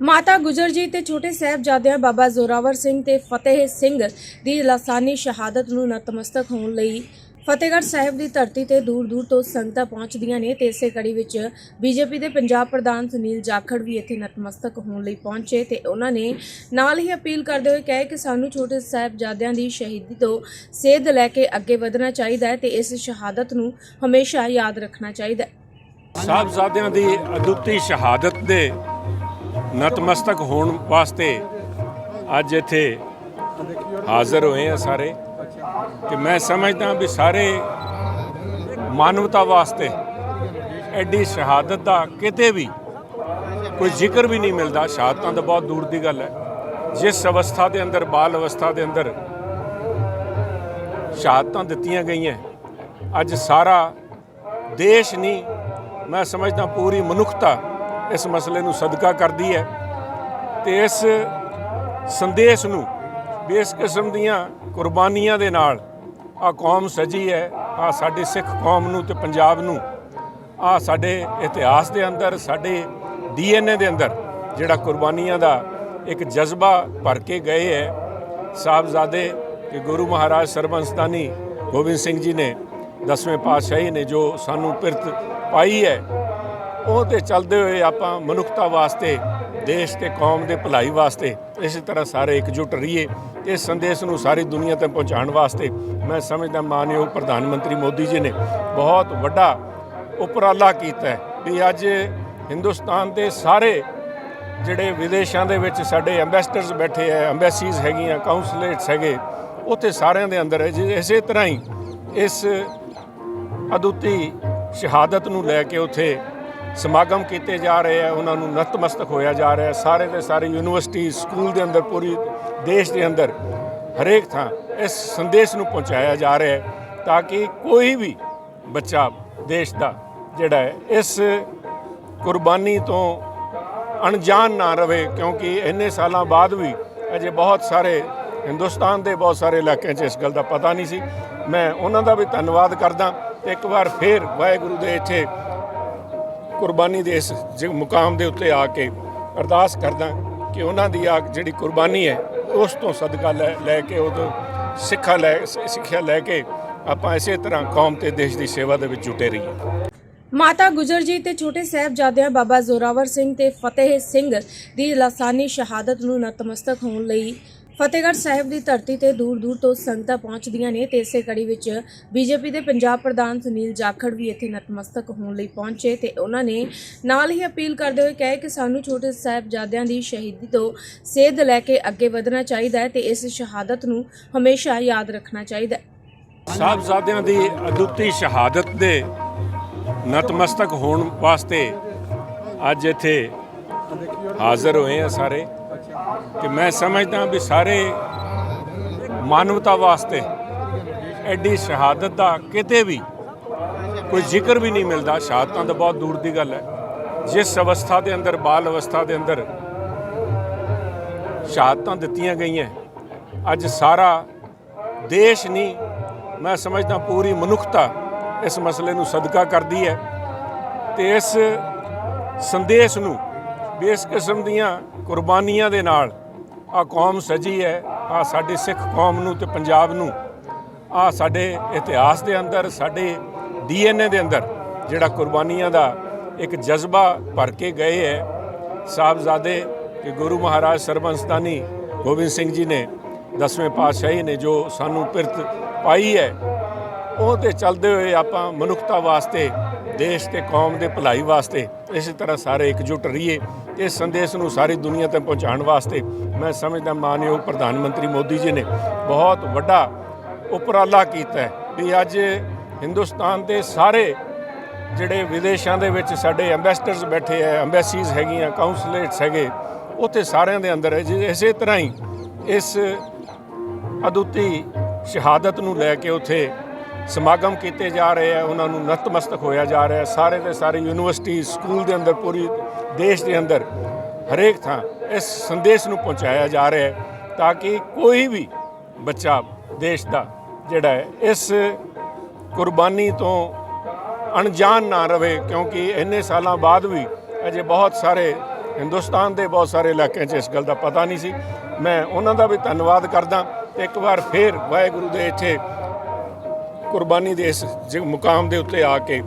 ਮਾਤਾ ਗੁਜਰ ਜੀ ਤੇ ਛੋਟੇ ਸਾਹਿਬਜ਼ਾਦਿਆਂ ਬਾਬਾ ਜ਼ੋਰਾਵਰ ਸਿੰਘ ਤੇ ਫਤਿਹ ਸਿੰਘ ਦੀ ਲਾਸਾਨੀ ਸ਼ਹਾਦਤ ਨੂੰ ਨਤਮਸਤਕ ਹੋਣ ਲਈ ਫਤਿਹਗੜ੍ਹ ਸਾਹਿਬ ਦੀ ਧਰਤੀ ਤੇ ਦੂਰ-ਦੂਰ ਤੋਂ ਸੰਗਤਾਂ ਪਹੁੰਚਦੀਆਂ ਨੇ ਤੇ ਇਸੇ ਕੜੀ ਵਿੱਚ ਬੀਜੇਪੀ ਦੇ ਪੰਜਾਬ ਪ੍ਰਧਾਨ ਸੁਨੀਲ ਜਾਖੜ ਵੀ ਇੱਥੇ ਨਤਮਸਤਕ ਹੋਣ ਲਈ ਪਹੁੰਚੇ ਤੇ ਉਹਨਾਂ ਨੇ ਨਾਲ ਹੀ ਅਪੀਲ ਕਰਦੇ ਹੋਏ ਕਿਹਾ ਕਿ ਸਾਨੂੰ ਛੋਟੇ ਸਾਹਿਬਜ਼ਾਦਿਆਂ ਦੀ ਸ਼ਹੀਦੀ ਤੋਂ ਸੇਧ ਲੈ ਕੇ ਅੱਗੇ ਵਧਣਾ ਚਾਹੀਦਾ ਹੈ ਤੇ ਇਸ ਸ਼ਹਾਦਤ ਨੂੰ ਹਮੇਸ਼ਾ ਯਾਦ ਰੱਖਣਾ ਚਾਹੀਦਾ ਹੈ। ਸਾਹਿਬਜ਼ਾਦਿਆਂ ਦੀ ਅਦੁੱਤੀ ਸ਼ਹਾਦਤ ਦੇ ਨਤਮਸਤਕ ਹੋਣ ਵਾਸਤੇ ਅੱਜ ਇੱਥੇ ਹਾਜ਼ਰ ਹੋਏ ਆ ਸਾਰੇ। ਤੇ ਮੈਂ ਸਮਝਦਾ ਵੀ ਸਾਰੇ ਮਾਨਵਤਾ ਵਾਸਤੇ ਐਡੀ ਸ਼ਹਾਦਤ ਦਾ ਕਿਤੇ ਵੀ ਕੋਈ ਜ਼ਿਕਰ ਵੀ ਨਹੀਂ ਮਿਲਦਾ। ਸ਼ਹਾਦਤਾਂ ਤਾਂ ਬਹੁਤ ਦੂਰ ਦੀ ਗੱਲ ਹੈ। ਜਿਸ ਅਵਸਥਾ ਦੇ ਅੰਦਰ, ਬਾਲ ਅਵਸਥਾ ਦੇ ਅੰਦਰ ਸ਼ਹਾਦਤਾਂ ਦਿੱਤੀਆਂ ਗਈਆਂ। ਅੱਜ ਸਾਰਾ ਦੇਸ਼ ਨਹੀਂ, ਮੈਂ ਸਮਝਦਾ ਪੂਰੀ ਮਨੁੱਖਤਾ ਇਸ ਮਸਲੇ ਨੂੰ ਸਦਕਾ ਕਰਦੀ ਹੈ ਤੇ ਇਸ ਸੰਦੇਸ਼ ਨੂੰ ਵੀ ਇਸ ਕਿਸਮ ਦੀਆਂ ਕੁਰਬਾਨੀਆਂ ਦੇ ਨਾਲ ਆ ਕੌਮ ਸਜੀ ਹੈ ਆ ਸਾਡੇ ਸਿੱਖ ਕੌਮ ਨੂੰ ਤੇ ਪੰਜਾਬ ਨੂੰ ਆ ਸਾਡੇ ਇਤਿਹਾਸ ਦੇ ਅੰਦਰ, ਸਾਡੇ ਡੀਐਨਏ ਦੇ ਅੰਦਰ ਜਿਹੜਾ ਕੁਰਬਾਨੀਆਂ ਦਾ ਇੱਕ ਜਜ਼ਬਾ ਭਰ ਕੇ ਗਏ ਹੈ। ਸਾਹਿਬਜ਼ਾਦੇ ਕਿ ਗੁਰੂ ਮਹਾਰਾਜ ਸਰਬੰਸਤਾਨੀ ਗੋਬਿੰਦ ਸਿੰਘ ਜੀ ਨੇ ਦਸਵੇਂ ਪਾਤਸ਼ਾਹੀ ਨੇ ਜੋ ਸਾਨੂੰ ਪਿਰਤ ਪਾਈ ਹੈ ਉਹ ਤੇ ਚੱਲਦੇ ਹੋਏ ਆਪਾਂ ਮਨੁੱਖਤਾ ਵਾਸਤੇ, ਦੇਸ਼ ਤੇ ਕੌਮ ਦੇ ਭਲਾਈ ਵਾਸਤੇ ਇਸੇ ਤਰ੍ਹਾਂ ਸਾਰੇ ਇਕਜੁੱਟ ਰਹੀਏ ਇਸ ਸੰਦੇਸ਼ ਨੂੰ ਸਾਰੀ ਦੁਨੀਆ ਤੱਕ ਪਹੁੰਚਾਉਣ ਵਾਸਤੇ ਮੈਂ ਸਮਝਦਾ ਮਾਨਯੋਗ ਪ੍ਰਧਾਨ ਮੰਤਰੀ ਮੋਦੀ ਜੀ ਨੇ ਬਹੁਤ ਵੱਡਾ ਉਪਰਾਲਾ ਕੀਤਾ ਹੈ ਵੀ ਅੱਜ ਹਿੰਦੁਸਤਾਨ ਦੇ ਸਾਰੇ ਜਿਹੜੇ ਵਿਦੇਸ਼ਾਂ ਦੇ ਵਿੱਚ ਸਾਡੇ ਐਮਬੈਸਡਰਸ ਬੈਠੇ ਆ ਐਮਬੈਸੀਜ਼ ਹੈਗੀਆਂ ਕਾਉਂਸਲੇਟਸ ਹੈਗੇ ਉੱਥੇ ਸਾਰਿਆਂ ਦੇ ਅੰਦਰ ਹੈ। ਜੀ ਇਸੇ ਤਰ੍ਹਾਂ ਹੀ ਇਸ ਅਦੁੱਤੀ ਸ਼ਹਾਦਤ ਨੂੰ ਲੈ ਕੇ ਉੱਥੇ ਸਮਾਗਮ ਕੀਤੇ ਜਾ ਰਹੇ ਆ, ਉਹਨਾਂ ਨੂੰ ਨਤਮਸਤਕ ਹੋਇਆ ਜਾ ਰਿਹਾ। ਸਾਰੇ ਦੇ ਸਾਰੇ ਯੂਨੀਵਰਸਿਟੀ, ਸਕੂਲ ਦੇ ਅੰਦਰ, ਪੂਰੀ ਦੇਸ਼ ਦੇ ਅੰਦਰ, ਹਰੇਕ ਥਾਂ ਇਸ ਸੰਦੇਸ਼ ਨੂੰ ਪਹੁੰਚਾਇਆ ਜਾ ਰਿਹਾ ਹੈ ਤਾਂ ਕਿ ਕੋਈ ਵੀ ਬੱਚਾ ਦੇਸ਼ ਦਾ ਜਿਹੜਾ ਹੈ, ਇਸ ਕੁਰਬਾਨੀ ਤੋਂ ਅਣਜਾਣ ਨਾ ਰਵੇ, ਕਿਉਂਕਿ ਇੰਨੇ ਸਾਲਾਂ ਬਾਅਦ ਵੀ ਅਜੇ ਬਹੁਤ ਸਾਰੇ ਹਿੰਦੁਸਤਾਨ ਦੇ ਬਹੁਤ ਸਾਰੇ ਇਲਾਕਿਆਂ 'ਚ ਇਸ ਗੱਲ ਦਾ ਪਤਾ ਨਹੀਂ ਸੀ। ਮੈਂ ਉਹਨਾਂ ਦਾ ਵੀ ਧੰਨਵਾਦ ਕਰਦਾ ਤੇ ਇੱਕ ਵਾਰ ਫੇਰ ਵਾਹਿਗੁਰੂ ਦੇ ਇੱਥੇ ਕੁਰਬਾਨੀ ਦੇ ਇਸ ਮੁਕਾਮ ਦੇ ਉੱਤੇ ਆ ਕੇ ਅਰਦਾਸ ਕਰਦਾ ਕਿ ਉਹਨਾਂ ਦੀ ਆ ਜਿਹੜੀ ਕੁਰਬਾਨੀ ਹੈ, ਉਸ ਤੋਂ ਸਦਕਾ ਲੈ ਕੇ ਉਹ ਤੋਂ ਲੈ ਸਿੱਖਿਆ ਲੈ ਕੇ ਆਪਾਂ ਇਸੇ ਤਰ੍ਹਾਂ ਕੌਮ ਤੇ ਦੇਸ਼ ਦੀ ਸੇਵਾ ਦੇ ਵਿੱਚ ਜੁਟੇ ਰਹੀਏ। ਮਾਤਾ ਗੁਜਰ ਜੀ ਤੇ ਛੋਟੇ ਸਾਹਿਬਜ਼ਾਦਿਆਂ ਬਾਬਾ ਜ਼ੋਰਾਵਰ ਸਿੰਘ ਤੇ ਫਤਿਹ ਸਿੰਘ ਦੀ ਲਾਸਾਨੀ ਸ਼ਹਾਦਤ ਨੂੰ ਨਤਮਸਤਕ ਹੋਣ ਲਈ ਫਤਿਹਗੜ੍ਹ ਸਾਹਿਬ ਦੀ ਧਰਤੀ ਤੇ ਦੂਰ-ਦੂਰ ਤੋਂ ਸੰਗਤਾਂ ਪਹੁੰਚਦੀਆਂ ਨੇ ਤੇ ਇਸੇ ਕੜੀ ਵਿੱਚ ਬੀਜੇਪੀ ਦੇ ਪੰਜਾਬ ਪ੍ਰਧਾਨ ਸੁਨੀਲ ਜਾਖੜ ਵੀ ਇੱਥੇ ਨਤਮਸਤਕ ਹੋਣ ਲਈ ਪਹੁੰਚੇ ਤੇ ਉਹਨਾਂ ਨੇ ਨਾਲ ਹੀ ਅਪੀਲ ਕਰਦੇ ਹੋਏ ਕਿਹਾ ਕਿ ਸਾਨੂੰ ਛੋਟੇ ਸਾਹਿਬਜ਼ਾਦਿਆਂ ਦੀ ਸ਼ਹੀਦੀ ਤੋਂ ਸੇਧ ਲੈ ਕੇ ਅੱਗੇ ਵਧਣਾ ਚਾਹੀਦਾ ਹੈ ਤੇ ਇਸ ਸ਼ਹਾਦਤ ਨੂੰ ਹਮੇਸ਼ਾ ਯਾਦ ਰੱਖਣਾ ਚਾਹੀਦਾ ਹੈ। ਸਾਹਿਬਜ਼ਾਦਿਆਂ ਦੀ ਅਦੁੱਤੀ ਸ਼ਹਾਦਤ ਦੇ ਨਤਮਸਤਕ ਹੋਣ ਵਾਸਤੇ ਅੱਜ ਇੱਥੇ ਹਾਜ਼ਰ ਹੋਏ ਆ ਸਾਰੇ। ਤੇ ਮੈਂ ਸਮਝਦਾ ਵੀ ਸਾਰੇ ਮਾਨਵਤਾ ਵਾਸਤੇ ਐਡੀ ਸ਼ਹਾਦਤ ਦਾ ਕਿਤੇ ਵੀ ਕੋਈ ਜ਼ਿਕਰ ਵੀ ਨਹੀਂ ਮਿਲਦਾ। ਸ਼ਹਾਦਤਾਂ ਤਾਂ ਬਹੁਤ ਦੂਰ ਦੀ ਗੱਲ ਹੈ। ਜਿਸ ਅਵਸਥਾ ਦੇ ਅੰਦਰ, ਬਾਲ ਅਵਸਥਾ ਦੇ ਅੰਦਰ ਸ਼ਹਾਦਤਾਂ ਦਿੱਤੀਆਂ ਗਈਆਂ। ਅੱਜ ਸਾਰਾ ਦੇਸ਼ ਨਹੀਂ ਮੈਂ ਸਮਝਦਾ ਪੂਰੀ ਮਨੁੱਖਤਾ ਇਸ ਮਸਲੇ ਨੂੰ ਸਦਕਾ ਕਰਦੀ ਹੈ ਤੇ ਇਸ ਸੰਦੇਸ਼ ਨੂੰ ਵੀ ਇਸ ਕਿਸਮ ਦੀਆਂ ਕੁਰਬਾਨੀਆਂ ਦੇ ਨਾਲ ਆ ਕੌਮ ਸਜੀ ਹੈ ਆ ਸਾਡੀ ਸਿੱਖ ਕੌਮ ਨੂੰ ਤੇ ਪੰਜਾਬ ਨੂੰ ਆ ਸਾਡੇ ਇਤਿਹਾਸ ਦੇ ਅੰਦਰ, ਸਾਡੇ ਡੀਐਨਏ ਦੇ ਅੰਦਰ ਜਿਹੜਾ ਕੁਰਬਾਨੀਆਂ ਦਾ ਇੱਕ ਜਜ਼ਬਾ ਭਰ ਕੇ ਗਏ ਹੈ। ਸਾਹਿਬਜ਼ਾਦੇ ਕਿ ਗੁਰੂ ਮਹਾਰਾਜ ਸਰਬੰਸਤਾਨੀ ਗੋਬਿੰਦ ਸਿੰਘ ਜੀ ਨੇ, ਦਸਵੇਂ ਪਾਤਸ਼ਾਹੀ ਨੇ ਜੋ ਸਾਨੂੰ ਪਿਰਤ ਪਾਈ ਹੈ, ਉਹ ਤੇ ਚੱਲਦੇ ਹੋਏ ਆਪਾਂ ਮਨੁੱਖਤਾ ਵਾਸਤੇ ਦੇਸ਼ ਤੇ ਕੌਮ ਦੇ ਭਲਾਈ ਵਾਸਤੇ ਇਸੇ ਤਰ੍ਹਾਂ ਸਾਰੇ ਇਕਜੁੱਟ ਰਹੀਏ ਇਸ ਸੰਦੇਸ਼ ਨੂੰ ਸਾਰੀ ਦੁਨੀਆ ਤੱਕ ਪਹੁੰਚਾਉਣ ਵਾਸਤੇ ਮੈਂ ਸਮਝਦਾ ਮਾਨਯੋਗ ਪ੍ਰਧਾਨ ਮੰਤਰੀ ਮੋਦੀ ਜੀ ਨੇ ਬਹੁਤ ਵੱਡਾ ਉਪਰਾਲਾ ਕੀਤਾ ਹੈ ਵੀ ਅੱਜ ਹਿੰਦੁਸਤਾਨ ਦੇ ਸਾਰੇ ਜਿਹੜੇ ਵਿਦੇਸ਼ਾਂ ਦੇ ਵਿੱਚ ਸਾਡੇ ਐਮਬੈਸਡਰਸ ਬੈਠੇ ਆ ਐਮਬੈਸੀਜ਼ ਹੈਗੀਆਂ ਕਾਉਂਸਲੇਟਸ ਹੈਗੇ, ਉੱਥੇ ਸਾਰਿਆਂ ਦੇ ਅੰਦਰ ਹੈ। ਜੀ ਇਸੇ ਤਰ੍ਹਾਂ ਹੀ ਇਸ ਅਦੁੱਤੀ ਸ਼ਹਾਦਤ ਨੂੰ ਲੈ ਕੇ ਉੱਥੇ ਸਮਾਗਮ ਕੀਤੇ ਜਾ ਰਹੇ ਆ, ਉਹਨਾਂ ਨੂੰ ਨਤਮਸਤਕ ਹੋਇਆ ਜਾ ਰਿਹਾ। ਸਾਰੇ ਦੇ ਸਾਰੇ ਯੂਨੀਵਰਸਿਟੀ, ਸਕੂਲ ਦੇ ਅੰਦਰ, ਪੂਰੀ ਦੇਸ਼ ਦੇ ਅੰਦਰ ਹਰੇਕ ਥਾਂ ਇਸ ਸੰਦੇਸ਼ ਨੂੰ ਪਹੁੰਚਾਇਆ ਜਾ ਰਿਹਾ ਹੈ ਤਾਂ ਕਿ ਕੋਈ ਵੀ ਬੱਚਾ ਦੇਸ਼ ਦਾ ਜਿਹੜਾ ਹੈ, ਇਸ ਕੁਰਬਾਨੀ ਤੋਂ ਅਣਜਾਣ ਨਾ ਰਵੇ, ਕਿਉਂਕਿ ਇੰਨੇ ਸਾਲਾਂ ਬਾਅਦ ਵੀ ਅਜੇ ਬਹੁਤ ਸਾਰੇ ਹਿੰਦੁਸਤਾਨ ਦੇ ਬਹੁਤ ਸਾਰੇ ਇਲਾਕਿਆਂ 'ਚ ਇਸ ਗੱਲ ਦਾ ਪਤਾ ਨਹੀਂ ਸੀ। ਮੈਂ ਉਹਨਾਂ ਦਾ ਵੀ ਧੰਨਵਾਦ ਕਰਦਾ। ਤੇ ਇੱਕ ਵਾਰ ਫੇਰ ਵਾਹਿਗੁਰੂ ਦੇ ਇੱਥੇ ਕੁਰਬਾਨੀ ਦੇ ਇਸ ਜ- ਮੁਕਾਮ ਦੇ ਉੱਤੇ ਆ ਕੇ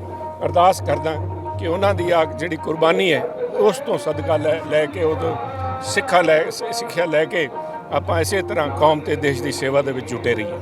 ਅਰਦਾਸ ਕਰਦਾ ਕਿ ਉਹਨਾਂ ਦੀ ਆ ਜਿਹੜੀ ਕੁਰਬਾਨੀ ਹੈ, ਉਸ ਤੋਂ ਸਦਕਾ ਲੈ ਲੈ ਕੇ ਉਹ ਤੋਂ ਸਿੱਖਾ ਲੈ, ਸਿੱਖਿਆ ਲੈ ਕੇ ਆਪਾਂ ਇਸੇ ਤਰ੍ਹਾਂ ਕੌਮ ਤੇ ਦੇਸ਼ ਦੀ ਸੇਵਾ ਦੇ ਵਿੱਚ ਜੁਟੇ ਰਹੀਏ।